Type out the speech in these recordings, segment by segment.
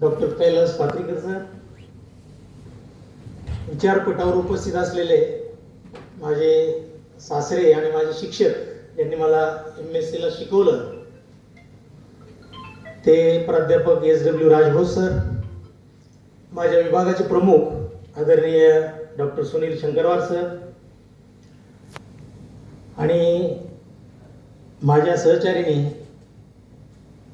Doctor Kailas Patrikar sir विचारपटावर उपस्थित असलेले माझे सासरे आणि माझे शिक्षक यांनी मला एम एस सीला शिकवलं. ते प्राध्यापक एस डब्ल्यू राजभोज सर माझ्या विभागाचे प्रमुख आदरणीय डॉक्टर सुनील शंकरवार सर आणि माझ्या सहचारीने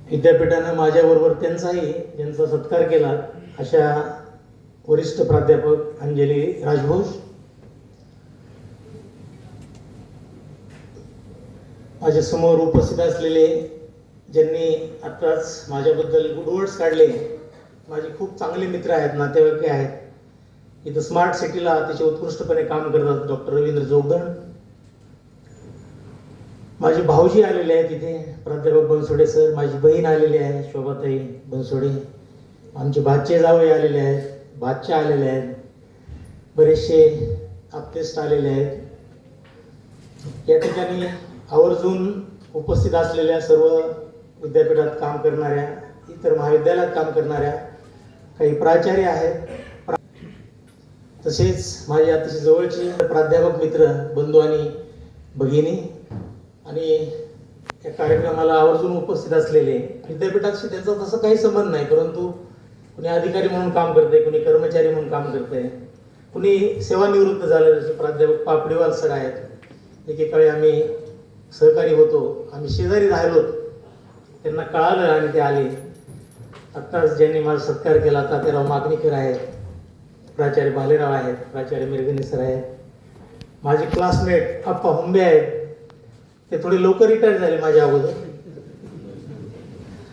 विद्यापीठानं माझ्याबरोबर त्यांचाही ज्यांचा सत्कार केला अशा वरिष्ठ प्राध्यापक अंजली राजभोष माझ्यासमोर उपस्थित असलेले ज्यांनी आत्ताच माझ्याबद्दल गुड वर्ड्स काढले माझे खूप चांगले मित्र आहेत नातेवाईक आहेत. इथं स्मार्ट सिटीला अतिशय उत्कृष्टपणे काम करतात डॉक्टर रवींद्र जोगदण माझे भाऊजी आलेले आहेत तिथे. प्राध्यापक बनसोडे सर माझी बहीण आलेली आहे शोभाताई बनसोडे. आमचे भाचे जावई आलेले आहेत भाच्या आलेले आहेत. बरेचसे आप्तेस्ट आलेले आहेत. या ठिकाणी आवर्जून उपस्थित असलेल्या सर्व विद्यापीठात काम करणाऱ्या इतर महाविद्यालयात काम करणाऱ्या काही प्राचार्य आहेत. प्रा- तसेच माझे अतिशय जवळचे प्राध्यापक मित्र बंधू आणि भगिनी आणि या कार्यक्रमाला आवर्जून उपस्थित असलेले विद्यापीठाशी त्यांचा तसा काही संबंध नाही परंतु कुणी अधिकारी म्हणून काम करते कुणी कर्मचारी म्हणून काम करते कुणी सेवानिवृत्त झाले जसे प्राध्यापक पापडीवाल सर आहेत एकेकाळी आम्ही सहकारी होतो आम्ही शेजारी राहिलो त्यांना कळालं आणि ते आले. आत्ताच ज्यांनी माझा सत्कार केला तात्याराव मागणीकर आहेत प्राचार्य भालेराव आहेत प्राचार्य मिरगणी सर आहेत माझे क्लासमेट अप्पा हुंबे आहेत ते थोडे लवकर रिटायर झाले माझ्या अगोदर.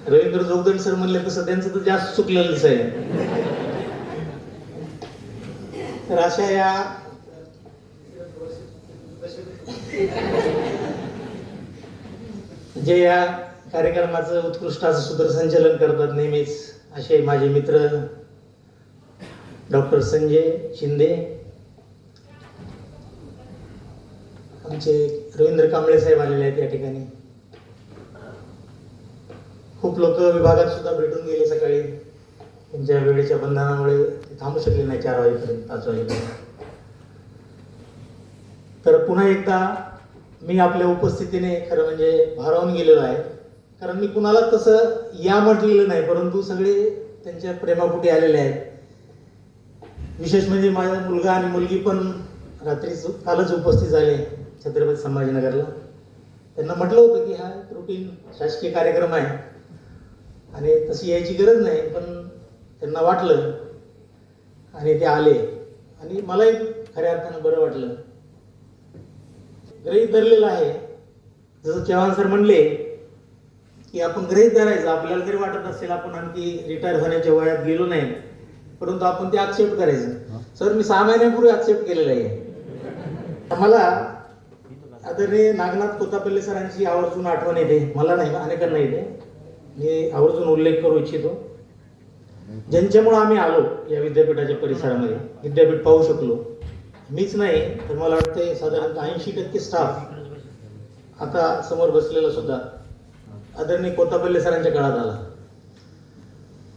रवींद्र जोगदंड सर म्हणले तसं त्यांचं तर जास्त चुकलेलंच आहे. तर अशा या जे या कार्यक्रमाचं उत्कृष्ट असं सूत्रसंचालन करतात नेहमीच असे माझे मित्र डॉक्टर संजय शिंदे आमचे रवींद्र कांबळे साहेब आलेले आहेत या ठिकाणी. खूप लोक विभागात सुद्धा भेटून गेले सकाळी. त्यांच्या वेळेच्या बंधनामुळे ते थांबू शकले नाही चार वाजेपर्यंत पाच वाजेपर्यंत. तर पुन्हा एकदा मी आपल्या उपस्थितीने खरं म्हणजे भारावून गेलेलो आहे. कारण मी कुणाला तसं या म्हटलेलं नाही परंतु सगळे त्यांच्या प्रेमापोटी आलेले आहेत. विशेष म्हणजे माझा मुलगा आणि मुलगी पण रात्री कालच उपस्थित झाले. छत्रपती संभाजीनगरला. त्यांना म्हटलं होतं की हा एक रुटीन शासकीय कार्यक्रम आहे. आणि तशी यायची गरज नाही पण त्यांना वाटलं आणि ते आले. आणि मलाही खऱ्या अर्थानं बरं वाटलं. गृहीत धरलेलं आहे. जसं चव्हाण सर म्हणले की आपण गृहीत धरायचं आपल्याला जरी वाटत असेल आपण आणखी रिटायर होण्याच्या वयात गेलो नाही. परंतु आपण ते ऍक्सेप्ट करायचं. सर मी सहा महिन्यापूर्वी ऍक्सेप्ट केलेलं आहे. मला आदरणीय नागनाथ कोतापल्ले सरांची आवर्जून आठवण येते. मला नाही अनेकांना येते. मी आवर्जून उल्लेख करू इच्छितो. ज्यांच्यामुळे आम्ही आलो या विद्यापीठाच्या परिसरामध्ये विद्यापीठ पाहू शकलो. मीच नाही तर मला वाटतं साधारणतः ऐंशी टक्के स्टाफ आता समोर बसलेला सुद्धा आदरणीय कोतापल्ले सरांच्या काळात आला.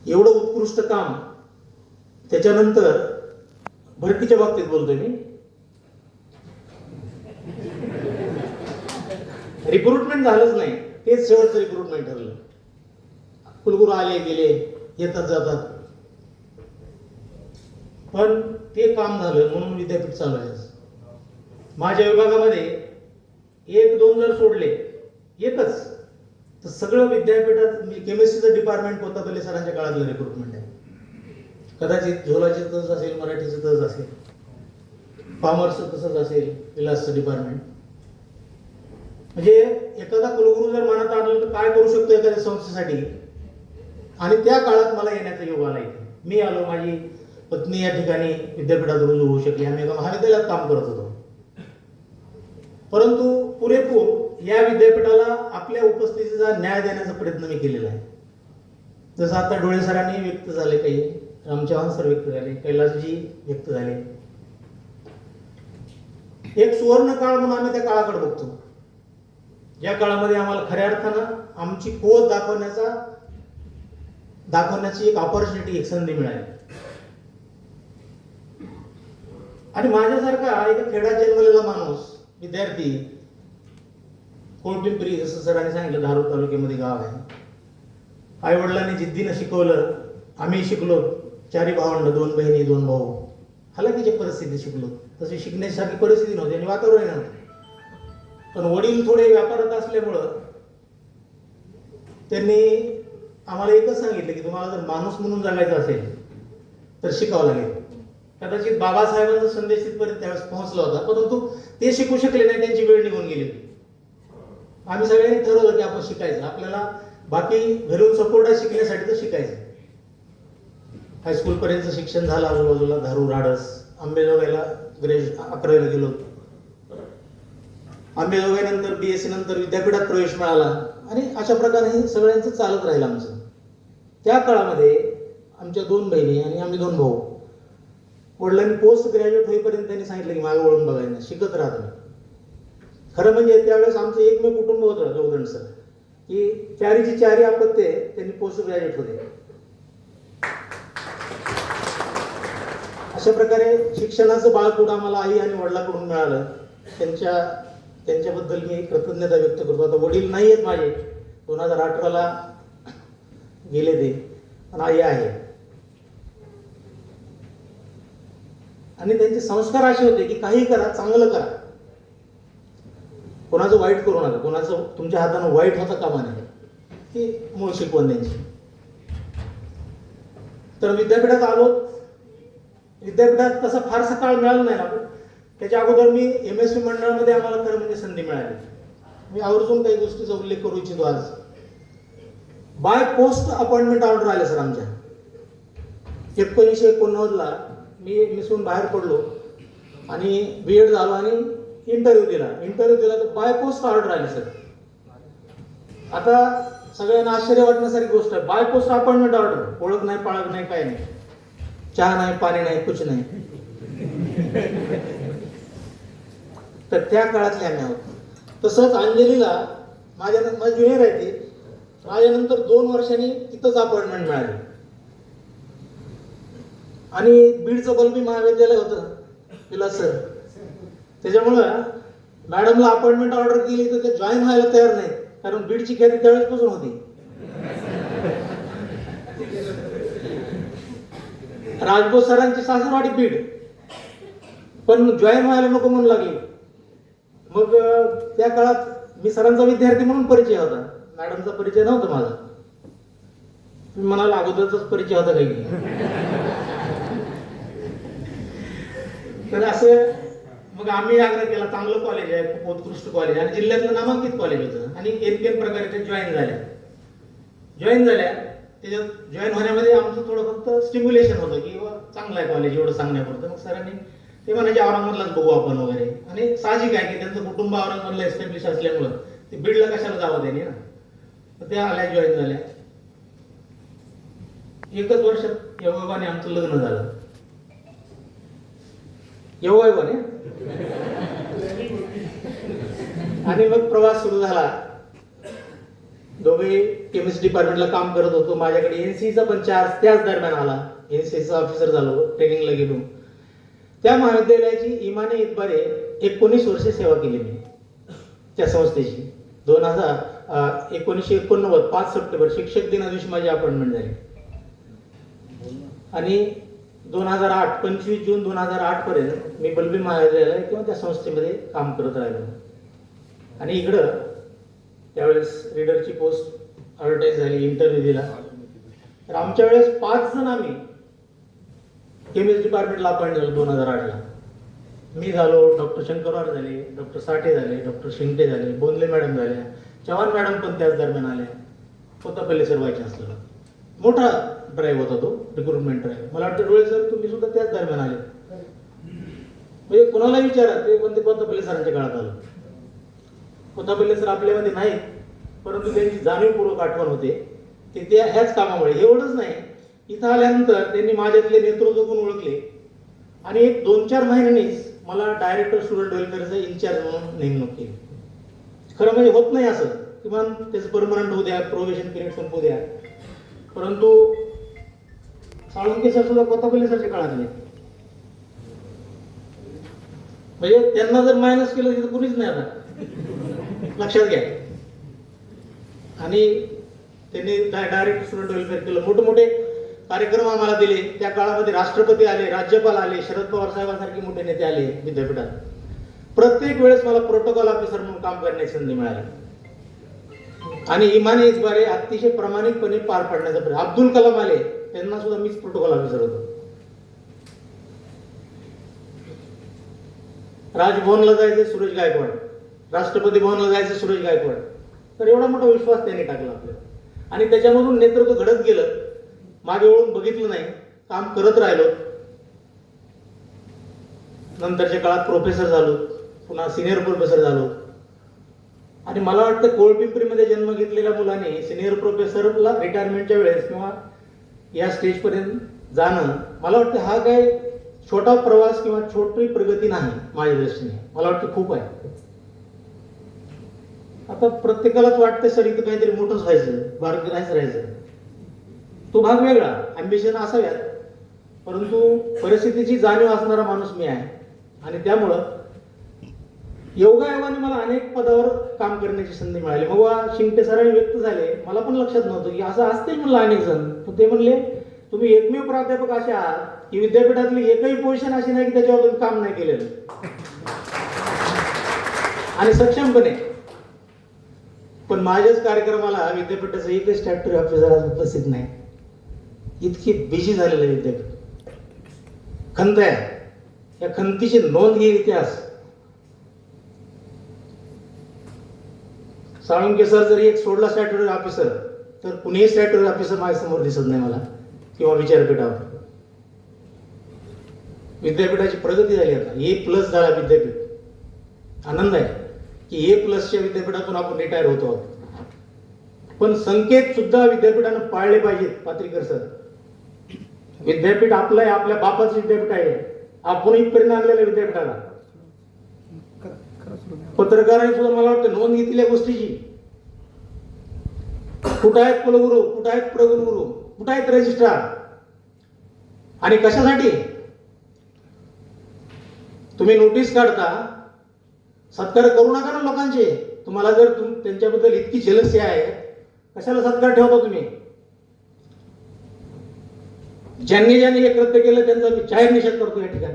एवढं उत्कृष्ट काम त्याच्यानंतर भरतीच्या बाबतीत बोलतोय मी. रिक्रुटमेंट झालंच नाही. तेच शेवटचं रिक्रुटमेंट ठरलं. कुलगुरू आले गेले येतात जातात. पण ते काम झालं म्हणून विद्यापीठ चालू आहे. माझ्या विभागामध्ये एक दोन जर सोडले एकच तर सगळं विद्यापीठात मी केमिस्ट्रीचं डिपार्टमेंट कोतापल्ले सरांच्या काळातलं रिक्रुटमेंट आहे. कदाचित झोलाची तसंच असेल मराठीचं तसंच असेल कॉमर्सचं तसंच असेल विलासचं डिपार्टमेंट म्हणजे एखादा कुलगुरू जर मनात आणलं तर काय करू शकतो एखाद्या संस्थेसाठी? आणि त्या काळात मला येण्याचा योग आला इथे. मी आलो माझी पत्नी या ठिकाणी विद्यापीठात रुजू होऊ शकली. आम्ही एका महाविद्यालयात काम करत होतो. परंतु पुरेपूर या विद्यापीठाला आपल्या उपस्थितीचा न्याय देण्याचा प्रयत्न मी केलेला आहे. जसं आता डोळे सरांनी व्यक्त झाले काही रामचव्हाण सर व्यक्त झाले कैलासजी व्यक्त झाले. एक सुवर्ण काळ म्हणून आम्ही त्या काळाकडे बघतो. या काळामध्ये आम्हाला खऱ्या अर्थानं आमची कुवत दाखवण्याचा दाखवण्याची एक ऑपॉर्च्युनिटी एक संधी मिळाली. आणि माझ्यासारखा एक खेडा जन्मलेला माणूस विद्यार्थी कोळपिंपरी जसं सरांनी सांगितलं धारूर तालुक्यामध्ये गाव आहे. आई वडिलांनी जिद्दीनं शिकवलं आम्ही शिकलो चारी भावंड दोन बहिणी दोन भाऊ. हलाखीची परिस्थिती शिकलो तशी शिकण्यासारखी परिस्थिती नव्हती आणि वातावरण नव्हतं. पण वडील थोडे व्यापारात असल्यामुळं त्यांनी आम्हाला एकच सांगितलं की तुम्हाला जर माणूस म्हणून जगायचं असेल तर शिकावं लागेल. कदाचित बाबासाहेबांचा संदेश तिथपर्यंत त्यावेळेस पोहोचला होता परंतु ते शिकू शकले नाही त्यांची वेळ निघून गेली आम्ही सगळ्यांनी ठरवलं की आपण शिकायचं. आपल्याला बाकी घरून सपोर्ट शिकण्यासाठी तर शिकायचं. हायस्कूलपर्यंत शिक्षण झालं आजूबाजूला धारू राडस. आंबेजोगाईला ग्रेज अकरावीला गेलो आंबेजोगाईनंतर बी एस सी नंतर विद्यापीठात प्रवेश मिळाला. आणि अशा प्रकारे हे सगळ्यांचं चालत राहिलं आमचं. त्या काळामध्ये आमच्या दोन बहिणी आणि आम्ही दोन भाऊ. वडिलांनी पोस्ट ग्रॅज्युएट होईपर्यंत त्यांनी सांगितलं की मागे वळून बघायला शिकत राहतो खरं म्हणजे त्यावेळेस आमचं एकमेव कुटुंब होतं जोगदंड सर. की चारीची चारी आपत्ते त्यांनी पोस्ट ग्रॅज्युएट होते. अशा प्रकारे शिक्षणाचं बाळकूट आम्हाला आई आणि वडिलाकडून मिळालं. त्यांच्या त्यांच्याबद्दल मी कृतज्ञता व्यक्त करतो. आता वडील नाही आहेत माझे. दोन हजार अठराला गेले ते. पण आई आहे. आणि त्यांचे संस्कार असे होते की काही करा चांगलं करा. कोणाचं वाईट करू नका. कोणाचं तुमच्या हातानं वाईट होता कामा नये. ही मूळ शिकवण त्यांची. तर विद्यापीठात आलो. विद्यापीठात तसा फारसा काळ मिळाला नाही. आपण त्याच्या अगोदर मी एम एस सी मंडळामध्ये आम्हाला खरं म्हणजे संधी मिळाली. मी आवर्जून काही गोष्टीचा उल्लेख करू इच्छितो आज. बाय पोस्ट अपॉइंटमेंट ऑर्डर आले सर आमच्या. एकोणीसशे एकोणनव्वदला मी मिसळून बाहेर पडलो आणि बी एड झालो आणि इंटरव्ह्यू दिला. इंटरव्ह्यू दिला तर बाय पोस्ट ऑर्डर आली सर. आता सगळ्यांना आश्चर्य वाटण्यासारखी गोष्ट आहे. बाय पोस्ट अपॉइंटमेंट ऑर्डर ओळख नाही पाळख नाही काय नाही. चहा नाही पाणी नाही कुछ नाही. तर त्या काळातल्या आम्ही आहोत. तसंच अंजलीला माझ्या माझी ज्युनियर आहे ती. माझ्यानंतर दोन वर्षांनी तिथंच अपॉइंटमेंट मिळाली. आणि बीडचं बल्बी महाविद्यालय होतं तिला सर त्याच्यामुळं मॅडमला अपॉइंटमेंट ऑर्डर केली तर ते जॉईन व्हायला तयार नाही कारण बीडची ख्याती त्यावेळेसपासून होती. राजभोज सरांची सासरवाडी बीड. पण जॉईन व्हायला नको म्हणू लागली. मग त्या काळात मी सरांचा विद्यार्थी म्हणून परिचय होता. मॅडमचा परिचय नव्हता माझा. तुम्ही म्हणाला अगोदरचाच परिचय होता काही. तर असं मग आम्ही आग्रह केला चांगलं कॉलेज आहे खूप उत्कृष्ट कॉलेज आणि जिल्ह्यातलं नामांकित कॉलेज होतं. आणि एन पी एन प्रकारे जॉईन झाल्या जॉईन झाल्या. त्याच्यात जॉईन होण्यामध्ये आमचं थोडं फक्त स्टिम्युलेशन होतं की चांगलं आहे कॉलेज एवढं सांगण्यापुरतं. मग सरांनी ते म्हणायचे औरंगाबादलाच बघू आपण वगैरे. आणि साहजिक आहे की त्यांचं कुटुंब औरंगाबादला एस्टॅब्लिश असल्यामुळं ते बीडला कशाला जावं त्यांनी ना तर त्या आल्या जॉईन झाल्या. एकच वर्षात योगाने आमचं लग्न झालं. योगायोगाने आणि मग प्रवास सुरू झाला. दोघे केमिस्ट्री डिपार्टमेंटला काम करत होतो. माझ्याकडे एनसीचा पण चार्ज त्याच दरम्यान आला. एनसीचा ऑफिसर झालो ट्रेनिंगला गेलो. त्या महाविद्यालयाची इमाने इतबारे एकोणीस वर्षे सेवा केली मी. त्या संस्थेची. दोन हजार एकोणीसशे एकोणनव्वद पाच सप्टेंबर शिक्षक दिना दिवशी माझी अपॉइंटमेंट झाली. आणि दोन हजार आठ पंचवीस जून दोन हजार आठ पर्यंत मी बलबी महाविद्यालय किंवा त्या संस्थेमध्ये काम करत राहिलो. आणि इकडं त्यावेळेस रीडरची पोस्ट ॲडव्हर्टाईज झाली इंटरव्ह्यू दिला. तर आमच्या वेळेस पाच जण आम्ही केमिस्ट्री डिपार्टमेंटला अपॉइंट झालो दोन हजार आठला. मी झालो डॉक्टर शंकरवार झाले डॉक्टर साठे झाले डॉक्टर शिंगटे झाले बोंदले मॅडम झाल्या चव्हाण मॅडम पण त्याच दरम्यान आल्या कोतापल्ले सर व्हायचे असलेला. मोठा ड्राईव्ह होता तो रिक्रुटमेंट ड्राईव्ह मला वाटतं डोळे सर तुम्ही सुद्धा त्याच दरम्यान आले. म्हणजे कोणाला विचारा ते पण ते कोतापल्ले सरांच्या काळात आलं. कोतापल्ले सर आपल्यामध्ये नाहीत परंतु त्यांची जाणीवपूर्वक आठवण होते की त्या ह्याच कामामुळे. एवढंच नाही इथं आल्यानंतर त्यांनी माझ्यातले नेतृत्व गुण ओळखले. आणि एक दोन चार महिन्यांनीच मला डायरेक्टर स्टुडंट वेलफेअरचा इन्चार्ज म्हणून नेमणूक केली. खरं म्हणजे होत नाही असं. किमान त्याचं परमनंट होऊ द्या प्रोव्हेशन पिरियड संपू द्या. परंतु साळुंके सर सुद्धा कोतापल्ली सरच्या काळातले म्हणजे त्यांना जर मायनस केलं तिथं कुणीच नाही आता. लक्षात घ्या. आणि त्यांनी डायरेक्ट स्टुडंट वेलफेअर केलं. मोठे मोठे कार्यक्रम आम्हाला दिले. त्या काळामध्ये राष्ट्रपती आले राज्यपाल आले शरद पवार साहेबांसारखे मोठे नेते आले विद्यापीठात. प्रत्येक वेळेस मला प्रोटोकॉल ऑफिसर म्हणून काम करण्याची संधी मिळाली. आणि इमानी इजबारे अतिशय प्रामाणिकपणे पार पाडण्याचा प्रयत्न अब्दुल कलाम आले त्यांना सुद्धा मीच प्रोटोकॉल ऑफिसर होतो. राजभवनला जायचं सुरेश गायकवाड. राष्ट्रपती भवनला जायचं सुरेश गायकवाड. तर एवढा मोठा विश्वास त्यांनी टाकला आपल्याला आणि त्याच्यामधून नेतृत्व घडत गेलं. मागे वळून बघितलं नाही काम करत राहिलो. नंतरच्या काळात प्रोफेसर झालो पुन्हा सिनियर प्रोफेसर झालो. आणि मला वाटतं कोळपिंपरीमध्ये जन्म घेतलेल्या मुलाने सिनियर प्रोफेसरला रिटायरमेंटच्या वेळेस किंवा या स्टेजपर्यंत जाणं मला वाटतं हा काय छोटा प्रवास किंवा छोटी प्रगती नाही माझ्या दृष्टीने. मला वाटतं खूप आहे. आता प्रत्येकालाच वाटतं सर इथं काहीतरी मोठंच व्हायचं बारक राहायचं राहायचं. तो भाग वेगळा अम्बिशन असाव्यात. परंतु परिस्थितीची जाणीव असणारा माणूस मी आहे. आणि त्यामुळं योगायोगाने मला अनेक पदावर काम करण्याची संधी मिळाली. मग शिंगटे सरांनी व्यक्त झाले. मला पण लक्षात नव्हतं की असं असतील म्हणलं अनेक जण. तर ते म्हणले तुम्ही एकमेव प्राध्यापक असे आहात की विद्यापीठातली एकही पोझिशन अशी नाही की त्याच्यावर तुम्ही काम नाही केलेलं. आणि सक्षमपणे. पण माझ्याच कार्यक्रमाला विद्यापीठाचं एकच फॅक्टरी ऑफिसर आज उपस्थित नाही. इतकी बिझी झालेलं विद्यापीठ खंत आहे. या खंतीची नोंद घेईल इतिहास. साळुंके सर जरी एक सोडला स्टॅट्युटरी ऑफिसर तर कुणीही स्टॅट्युटरी ऑफिसर माझ्यासमोर दिसत नाही मला किंवा विचारपीठावर. विद्यापीठाची प्रगती झाली आता. ए प्लस झाला विद्यापीठ. आनंद आहे की ए प्लसच्या विद्यापीठातून आपण रिटायर होतो. आहोत पण संकेत सुद्धा विद्यापीठानं पाळले पाहिजेत पात्रीकर सर विद्यापीठ आपलं आहे आपल्या बापाचं विद्यापीठ आहे. आपण इथपर्यंत आणलेलं विद्यापीठाला. पत्रकारांनी सुद्धा मला वाटतं नोंद घेतली या गोष्टीची. कुठं आहेत कुलगुरू? कुठं आहेत प्रगुरू कुठं आहेत रजिस्ट्रार आणि कशासाठी? तुम्ही नोटीस काढता. सत्कार करू नका ना लोकांचे. तुम्हाला जर तुम त्यांच्याबद्दल इतकी जेलसी आहे कशाला सत्कार ठेवता तुम्ही? ज्यांनी ज्यांनी हे कृत्य केलं त्यांचा मी जाहीर निषेध करतो या ठिकाणी.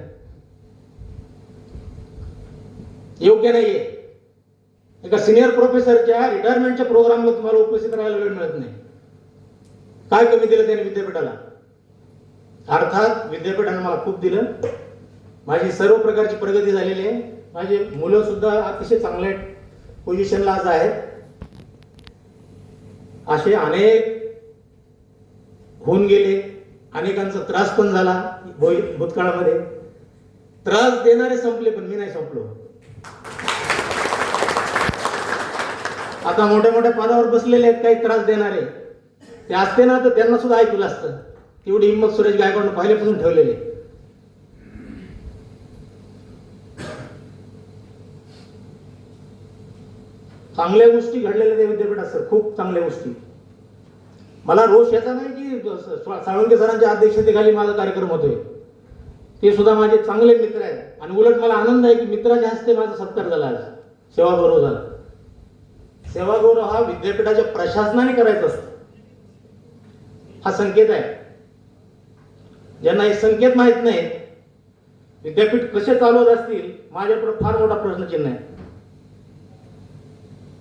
योग्य नाहीये. एका सिनियर प्रोफेसरच्या रिटायरमेंटच्या प्रोग्रामला तुम्हाला उपस्थित राहायला वेळ मिळत नाही. काय कमी दिलं त्याने विद्यापीठाला? अर्थात विद्यापीठाने मला खूप दिलं. माझी सर्व प्रकारची प्रगती झालेली आहे. माझे मुलं सुद्धा अतिशय चांगल्या पोझिशनला आज आहेत. असे अनेक होऊन गेले. अनेकांचा त्रास पण झाला भूतकाळामध्ये. त्रास देणारे संपले पण मी नाही संपलो. आता मोठ्या मोठ्या पदावर बसलेले आहेत काही त्रास देणारे. ते असते ना तर त्यांना सुद्धा ऐकलं असतं. तेवढी हिंमत सुरेश गायकवाडनं पहिल्यापासून ठेवलेले चांगल्या गोष्टी घडलेल्या त्या विद्यापीठात सर. खूप चांगल्या गोष्टी. मला रोष याचा नाही की साळुंके सरांच्या अध्यक्षतेखाली माझा कार्यक्रम होतोय. ते सुद्धा माझे चांगले मित्र आहेत. आणि उलट मला आनंद आहे की मित्राच्या हस्ते माझा सत्कार झाला आज. सेवागौरव झाला. सेवागौरव हा विद्यापीठाच्या प्रशासनाने करायचा असतो. हा संकेत आहे. ज्यांना हे संकेत माहीत नाही विद्यापीठ कसे चालवत असतील माझ्याकडे फार मोठा प्रश्नचिन्ह आहे.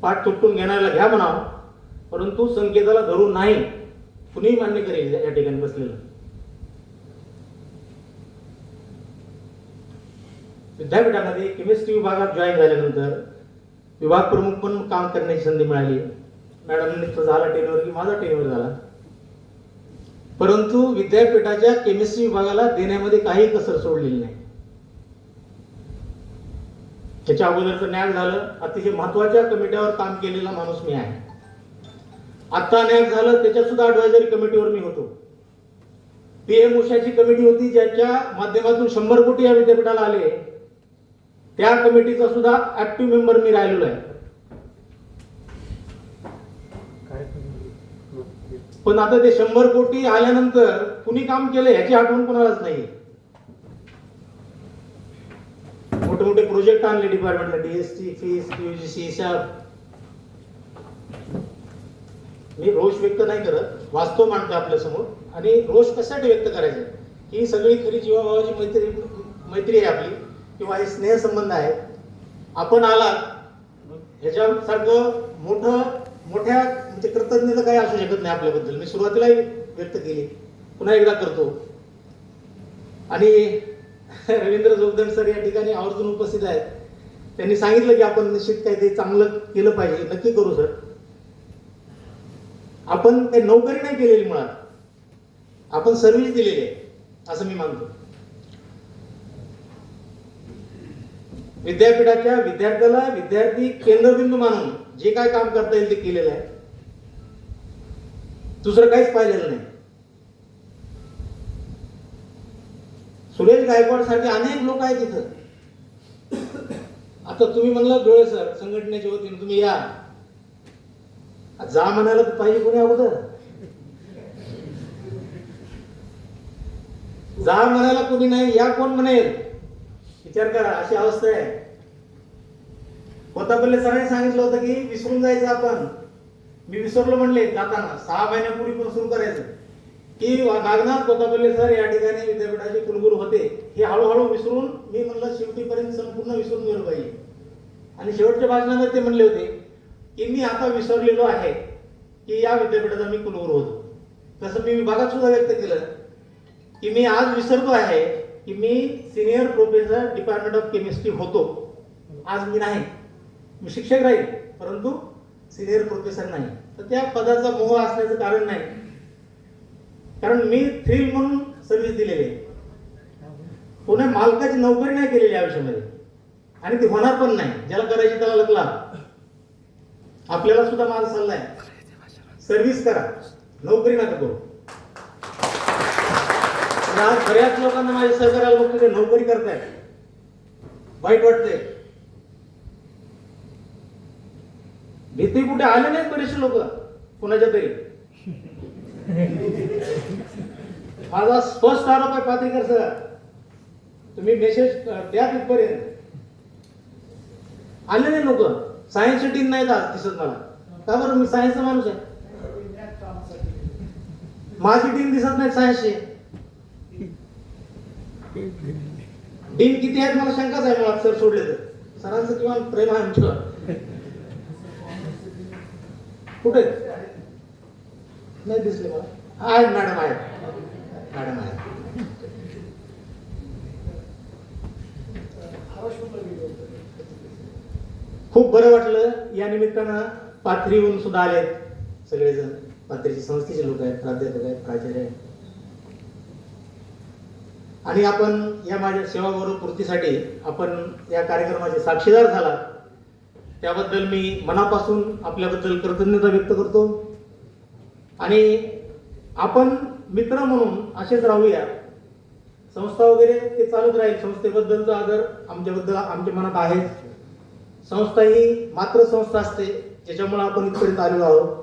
पाठ तुटून घेण्याला घ्या म्हणावं. परंतु संकेताला धरून नाही कुणीही मान्य करेल या ठिकाणी बसलेलं. विद्यापीठामध्ये केमिस्ट्री विभागात जॉईन झाल्यानंतर विभाग प्रमुख पण काम करण्याची संधी मिळाली. मॅडम तो झाला टेनवर की माझा टेनवर झाला. परंतु विद्यापीठाच्या केमिस्ट्री विभागाला देण्यामध्ये काही कसर सोडलेली नाही. त्याच्या अगोदरचं न्याय झालं अतिशय महत्त्वाच्या कमिट्यावर काम केलेला माणूस मी आहे. आता न्याय झालं त्याच्यात सुद्धा ऍडवायझरी कमिटीवर मी होतो. पीएम उषाची कमिटी होती ज्याच्या माध्यमातून शंभर कोटी या विद्यापीठाला आले. त्या कमिटीचा सुद्धा ऍक्टिव्ह मेंबर मी राहिलेलो आहे. पण आता ते शंभर कोटी आल्यानंतर कुणी काम केलं ह्याची आठवण कोणालाच नाही मोठे मोठे प्रोजेक्ट आणले डिपार्टमेंटला डीएसटी फीस युजीसी मी रोष व्यक्त नाही करत वास्तव मांडतो आपल्यासमोर आणि रोष कशासाठी व्यक्त करायचा? ही सगळी खरी जीवाभावाची मैत्री मैत्री आहे आपली किंवा हे स्नेहसंबंध आहे. आपण आलात ह्याच्यासारखं मोठं मोठ्या म्हणजे कृतज्ञता काही असू शकत नाही आपल्याबद्दल. मी सुरुवातीलाही व्यक्त केली. पुन्हा एकदा करतो. आणि रवींद्र जोगदंड सर या ठिकाणी आवर्जून उपस्थित आहेत. त्यांनी सांगितलं की आपण निश्चित काही ते चांगलं केलं पाहिजे. नक्की करू सर. हो. आपण ते नोकरी नाही केलेली मुळात. आपण सर्व्हिस दिलेली आहे असं मी मानतो. विद्यापीठाच्या विद्यार्थ्याला विद्यार्थी केंद्रबिंदू मानून जे काय काम करता येईल ते केलेलं आहे. दुसरं काहीच पाहिलेलं नाही. सुरेश गायकवाड सारखे अनेक लोक आहेत तिथं आता तुम्ही म्हणलं डोळे सर संघटनेच्या वतीने तुम्ही या. जा म्हणायला तर पाहिजे कोणी अगोदर. जा म्हणायला कोणी नाही या कोण म्हणेल? विचार करा अशी अवस्था आहे. कोतापल्ले सरांनी सांगितलं होतं की विसरून जायचं आपण. मी विसरलो म्हणले जाताना सहा महिन्यापूर्वी पण सुरू करायचं. की नागनाथ कोतापल्ले सर या ठिकाणी विद्यापीठाचे कुलगुरू होते. हे हळूहळू विसरून मी म्हणलं शेवटीपर्यंत संपूर्ण विसरून गेलो पाहिजे आणि शेवटच्या भाषणामध्ये ते म्हणले होते की मी आता विसरलेलो आहे की या विद्यापीठाचा मी कुलगुरू होतो तसं मी विभागात सुद्धा व्यक्त केलं की मी आज विसरतो आहे की मी senior professor department of chemistry होतो. आज मी नाही. मी शिक्षक राहील परंतु सिनियर प्रोफेसर नाही. तर त्या पदाचा मोह असण्याचं कारण नाही. कारण मी थ्रिल म्हणून सर्व्हिस दिलेली आहे. पुणे मालकाची नोकरी नाही केलेली आयुष्यामध्ये. आणि ती होणार पण नाही. ज्याला करायची त्याला लगला. आपल्याला सुद्धा माझा सल्ला आहे. सर्व्हिस करा. नोकरी नका करू. पण आज बऱ्याच लोकांना माझ्या सहकार्याला बघतो ते नोकरी करतायत. वाईट वाटतंय. भीती कुठे आले नाहीत बरेचसे लोक? कोणाच्या तरी? माझा स्पष्ट आरोप आहे पात्रीकर सर. तुम्ही मेसेज द्या तिथपर्यंत. आले नाही लोक. सायन्स सिटी नाही जात दिसत मला. का बरं? मी सायन्सचा माणूस आहे. माझी डीन दिसत नाही सायन्सची डीन किती आहेत? मला शंकाच आहे. मला सर सोडले तर. सरांचं किंवा प्रेम आहे आमच्यावर. कुठे? नाही दिसले मला. आहेत मॅडम आहेत. मॅडम आहेत. खूप बरं वाटलं. या निमित्तानं पाथरीहून सुद्धा आले सगळेजण. पाथरीचे संस्थेचे लोक आहेत प्राध्यापक आहेत प्राचार्य आहेत. आणि आपण या माझ्या सेवागौरव पूर्तीसाठी आपण या कार्यक्रमाचे साक्षीदार झाला. त्याबद्दल मी मनापासून आपल्याबद्दल कृतज्ञता व्यक्त करतो. आणि आपण मित्र म्हणून असेच राहूया. संस्था वगैरे ते चालत राहील. संस्थेबद्दलचा आदर आमच्याबद्दल आमच्या मनात आहे संस्था ही मात्र संस्था असते ज्याच्यामुळे आपण इथपर्यंत आलेलो आहोत.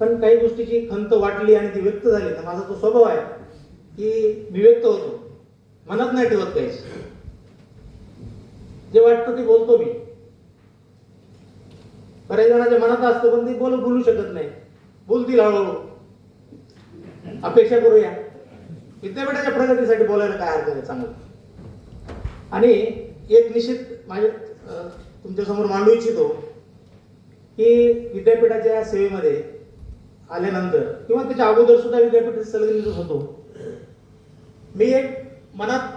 पण काही गोष्टीची खंत वाटली आणि ती व्यक्त झाली तर माझा तो स्वभाव आहे की मी व्यक्त होतो. मनात नाही ठेवत काहीच. जे वाटतं ते बोलतो मी. बऱ्याच जणांच्या मनात असतं पण ते बोल बोलू शकत नाही. बोलतील हळूहळू. अपेक्षा करूया. विद्यापीठाच्या प्रगतीसाठी बोलायला काय हरकत आहे चांगलं आणि एक निश्चित माझ्या तुमच्यासमोर मांडू इच्छितो की विद्यापीठाच्या सेवेमध्ये आल्यानंतर किंवा त्याच्या अगोदर सुद्धा विद्यापीठ संलग्नित होतो. मी एक मनात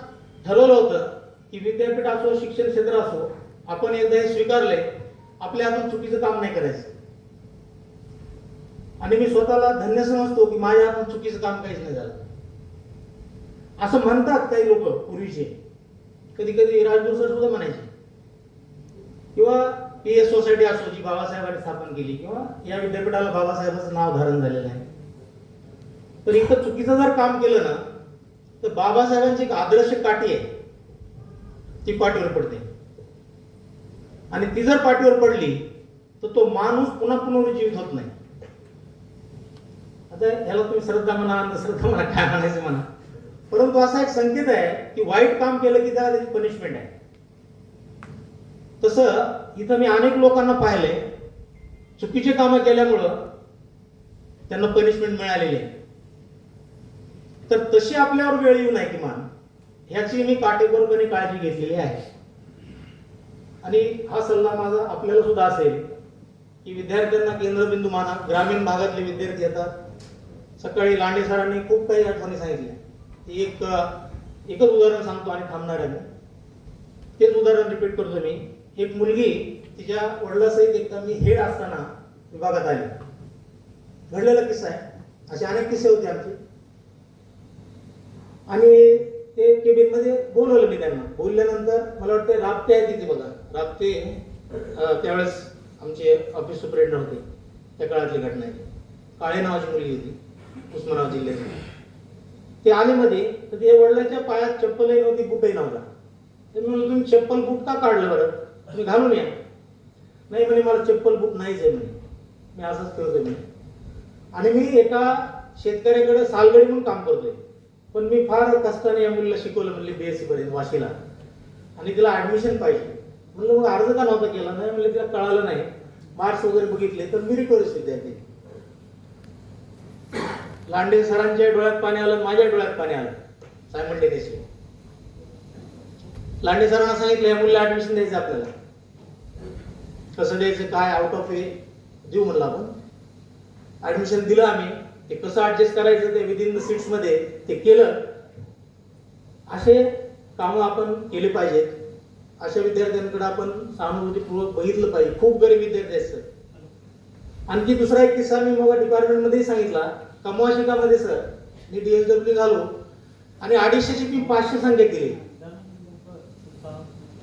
ठरवलं होतं की विद्यापीठ असो शिक्षण क्षेत्र असो आपण एकदा हे स्वीकारले आपल्या हातून चुकीचं काम नाही करायचं. आणि मी स्वतःला धन्य समजतो की माझ्या हातून चुकीचं काम काहीच नाही झालं. असं म्हणतात काही लोक पूर्वीचे. कधी कधी राजगुरू सर सुद्धा म्हणायचे किंवा पी एस सोसायटी असो जी बाबासाहेबांनी स्थापन केली किंवा या विद्यापीठाला बाबासाहेबांचं नाव धारण झालेलं आहे. तर इथं चुकीचं जर काम केलं ना तर बाबासाहेबांची एक आदर्श काठी आहे. ती पाठीवर पडते. आणि ती जर पाठीवर पडली तर तो माणूस पुन्हा पुनरुज्जीवित होत नाही. आता ह्याला तुम्ही श्रद्धा म्हणा अंधश्रद्धा म्हणा काय म्हणायचं म्हणा. परंतु असा एक संकेत आहे की वाईट काम केलं की त्याला त्याची पनिशमेंट आहे. तसं इथं मी अनेक लोकांना पाहिले. चुकीचे कामं केल्यामुळं त्यांना पनिशमेंट मिळालेली आहे. तर तशी आपल्यावर वेळ येऊ नये किमान. ह्याची मी काटेकोरपणे काळजी घेतलेली आहे. आणि हा सल्ला माझा आपल्याला सुद्धा असेल की विद्यार्थ्यांना केंद्रबिंदू माना. ग्रामीण भागातले विद्यार्थी येतात. सकाळी लांडे सरांनी खूप काही आठवणी सांगितल्या. एक एकच उदाहरण सांगतो आणि थांबणार आहे तेच उदाहरण रिपीट करतो मी. एक मुलगी तिच्या वडिलासहित एकदा मी हेड असताना विभागात आली. घडलेला किस्सा आहे. असे अनेक किस्से होते आमचे. आणि ते केबिनमध्ये बोलवलं मी त्यांना. बोलल्यानंतर मला वाटतं राबते आहे तिथे बघा. राबते त्यावेळेस आमचे ऑफिस सुपरिटेंडंट होते. त्या काळातली घटना आहे. काळे नावाची मुलगी होती. उस्मानाबाद जिल्ह्यातली. ते आले मध्ये तर ते वडिलांच्या पायात चप्पलही नव्हती बुटही नव्हता. ते म्हणलं तुम्ही चप्पल बुट का काढलं बरं? तुम्ही घालून या. नाही म्हणे मला चप्पल बूट नाहीच आहे म्हणे. मी असंच करतोय म्हणे. आणि मी एका शेतकऱ्याकडे सालगडी म्हणून काम करतोय. पण मी फार कष्टाने या मुलीला शिकवलं म्हणले बीएससी पर्यंत वाशीला. आणि तिला ऍडमिशन पाहिजे. म्हणलं मग अर्ज का नव्हता केला? नाही म्हणलं तिला कळालं नाही. मार्क्स वगैरे बघितले तर मी रिक्वेस्ट विद्यार्थी. लांडे सरांच्या डोळ्यात पाणी आलं माझ्या डोळ्यात पाणी आलं सायमल्टेनियसली लांडे सरांना सांगितलं या मुलीला ऍडमिशन द्यायचं आपल्याला. कसं द्यायचं काय आउट ऑफ हे देऊ म्हणलं आपण. ऍडमिशन दिलं आम्ही. ते कसं ऍडजस्ट करायचं ते विदिन द सीट्समध्ये ते केलं. असे कामं आपण केले पाहिजेत. अशा विद्यार्थ्यांकडे आपण सहानुभूतीपूर्वक बघितलं पाहिजे. खूप गरीब विद्यार्थी असतात आणखी दुसरा एक किस्सा मी मग डिपार्टमेंटमध्येही सांगितला. कमवा शिकामध्ये सर. मी डीएसडब्ल्यू झालो आणि अडीचशेची मी पाचशे संख्या केली.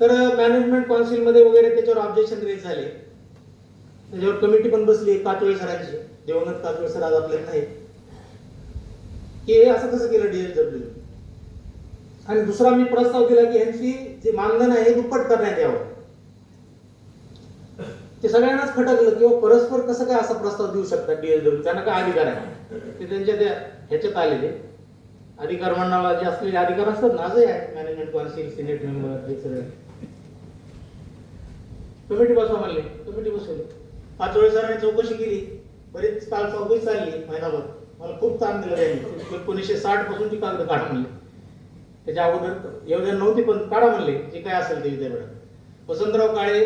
तर मॅनेजमेंट काउन्सिलमध्ये वगैरे त्याच्यावर ऑब्जेक्शन रेज झाले. त्याच्यावर कमिटी पण बसली कातोळे सरांची देवनाथ कातोळे सर आज आपल्यात नाही की हे असं कसं केलं डीएसडब्ल्यू आणि दुसरा मी प्रस्ताव दिला की यांची जे मानधन आहे हे दुप्पट करण्यात यावं. ते सगळ्यांनाच खटकलं किंवा हो, परस्पर कसं काय असा प्रस्ताव देऊ शकतात डीएसडब्ल्यू त्यांना काय अधिकार आहे? ते त्यांच्या त्या ह्याच्यात आलेले. अधिकार मंडळाला जे असलेले अधिकार असतात ना आजही आहेत. मॅनेजमेंट काउन्सिल सिनेट मेंबर हे सगळे. कमिटी बसवा म्हणले. कमिटी बसवली पाच वेळेस सरांनी चौकशी केली. बरीच काल चौकशी चालली महिनाभर मला खूप ताण दिलं त्यांनी. एकोणीसशे साठ पासूनची कागद काढा म्हणले. त्याच्या अगोदर योजना नव्हती पण काढा म्हणले. जे काय असेल ते विद्यापीठात. वसंतराव काळे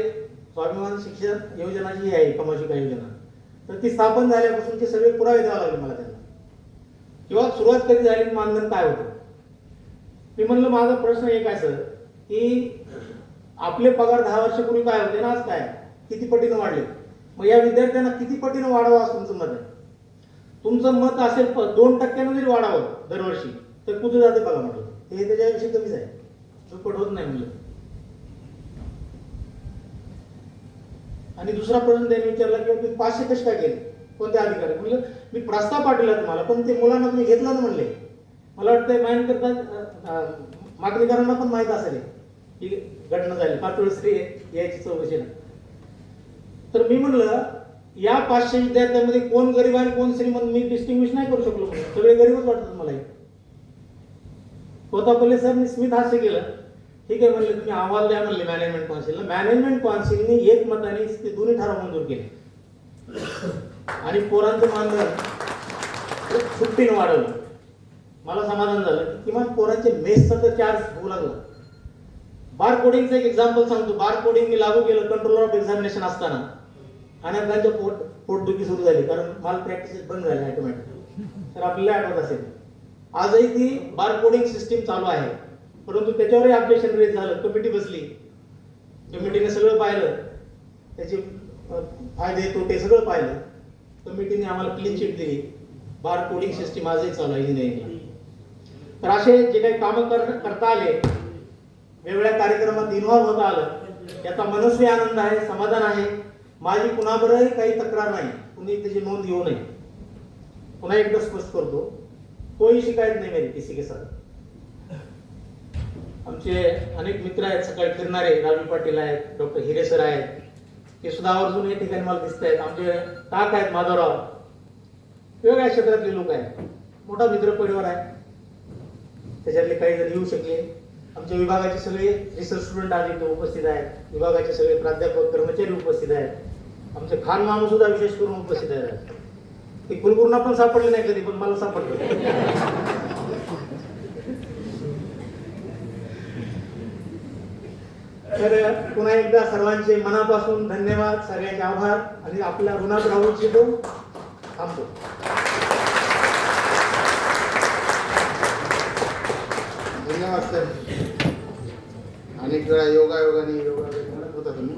स्वाभिमान शिक्षण योजना जी आहे कमाशिका योजना. तर ती स्थापन झाल्यापासून ते सगळे पुरावे द्यावे लागले मला त्यांना. किंवा सुरुवात कधी झाली मानधन काय होतं? मी म्हणलं माझा प्रश्न एक आहे सर की आपले पगार दहा वर्षापूर्वी काय होते ना आज काय? किती पटीनं वाढले? मग या विद्यार्थ्यांना किती पटीनं वाढावं असं तुमचं मत आहे? तुमचं मत असेल दोन टक्क्यानं जरी वाढावं दरवर्षी तर कुठे जाते बघा म्हटलं? हे त्याच्याविषयी कमीच आहे. दुप्पट होत नाही म्हणलं आणि दुसरा प्रश्न त्यांनी विचारला की तुम्ही पाचशे कसे काय केले? कोणत्या अधिकारी? म्हणलं मी प्रस्ताव पाठवला तुम्हाला पण ते मुलांना तुम्ही घेतलं ना म्हणले. मला वाटतं माहिती करता मागणीकरांना पण माहीत असेल ही घटना झाली. पाच श्री यायची चौकशीला तर मी म्हणलं या पाचशे विद्यार्थ्यांमध्ये कोण गरीब आणि कोण श्रीमंत मी डिस्टिंग्विश नाही करू शकलो म्हणलं. सगळे गरीबच वाटतात मला. कोतापल्ले सरनी स्मित हास्य केलं. ठीक आहे म्हणले तुम्ही अहवाल द्या म्हणले मॅनेजमेंट कॉन्सिलला मॅनेजमेंट कॉन्सिलने एक मताने ते दोन्ही ठराव मंजूर केले. आणि पोरांचं मानधन सुट्टीनं वाढवलं. मला समाधान झालं. की किमान पोरांचे मेसचा तर चार्ज होऊ लागला. बार कोडिंगचं एक एक्झाम्पल सांगतो. बार कोडिंग मी लागू केलं कंट्रोलर ऑफ एक्झामिनेशन असताना. अनेकांच्या पोट पोटदुखी सुरू झाली कारण माल प्रॅक्टिस बंद झाली ऑटोमॅटिक तर आपल्याला आठवत असेल. आजही ती बार कोडिंग सिस्टीम चालू आहे. परंतु त्याच्यावरही ऑब्जेक्शन रेज झालं. कमिटी बसली. कमिटीने सगळं पाहिलं. त्याचे फायदे तोटे सगळं पाहिलं. कमिटीने आम्हाला क्लीन चिट दिली. बार कोडिंग सिस्टीम आजही चालू आहे इंजिनिअरिंगला तर असे जे काही कामं कर करता आले वेगवेगळ्या कार्यक्रमात इन्व्हॉल्व्ह होता आलं. याचा मनस्वी आनंद आहे समाधान आहे. माझी कुणाबरोबरही काही तक्रार नाही. कुणी त्याची नोंद घेऊ नये. पुन्हा एकदा स्पष्ट करतो. कोणी शिकायत नाही मेरी किसी के साथ. आमचे अनेक मित्र आहेत सकाळी फिरणारे राजू पाटील आहेत डॉक्टर हिरे सर आहेत. ते सुद्धा आवर्जून या ठिकाणी मला दिसत आहेत. आमचे काक आहेत माधवराव. वेगवेगळ्या क्षेत्रातले लोक आहेत. मोठा मित्र परिवार आहे. त्याच्यातले काही जण येऊ शकले. आमच्या विभागाचे सगळे रिसर्च स्टुडंट आज इथे उपस्थित आहेत. विभागाचे सगळे प्राध्यापक कर्मचारी उपस्थित आहेत. आमचे खान माणूस सुद्धा विशेष करून उपस्थित आहेत. ते कुलगुरूंना पण सापडले नाही कधी पण मला सापडलं. तर पुन्हा एकदा सर्वांचे मनापासून धन्यवाद सगळ्यांचे आभार आणि आपल्या ऋणात राहू इच्छितो थांबतो. ना वाटतं अनेक वेळा योगायोगाने योगा म्हणत होता तुम्ही.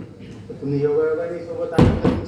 तर तुम्ही योगायोगाने सोबत आला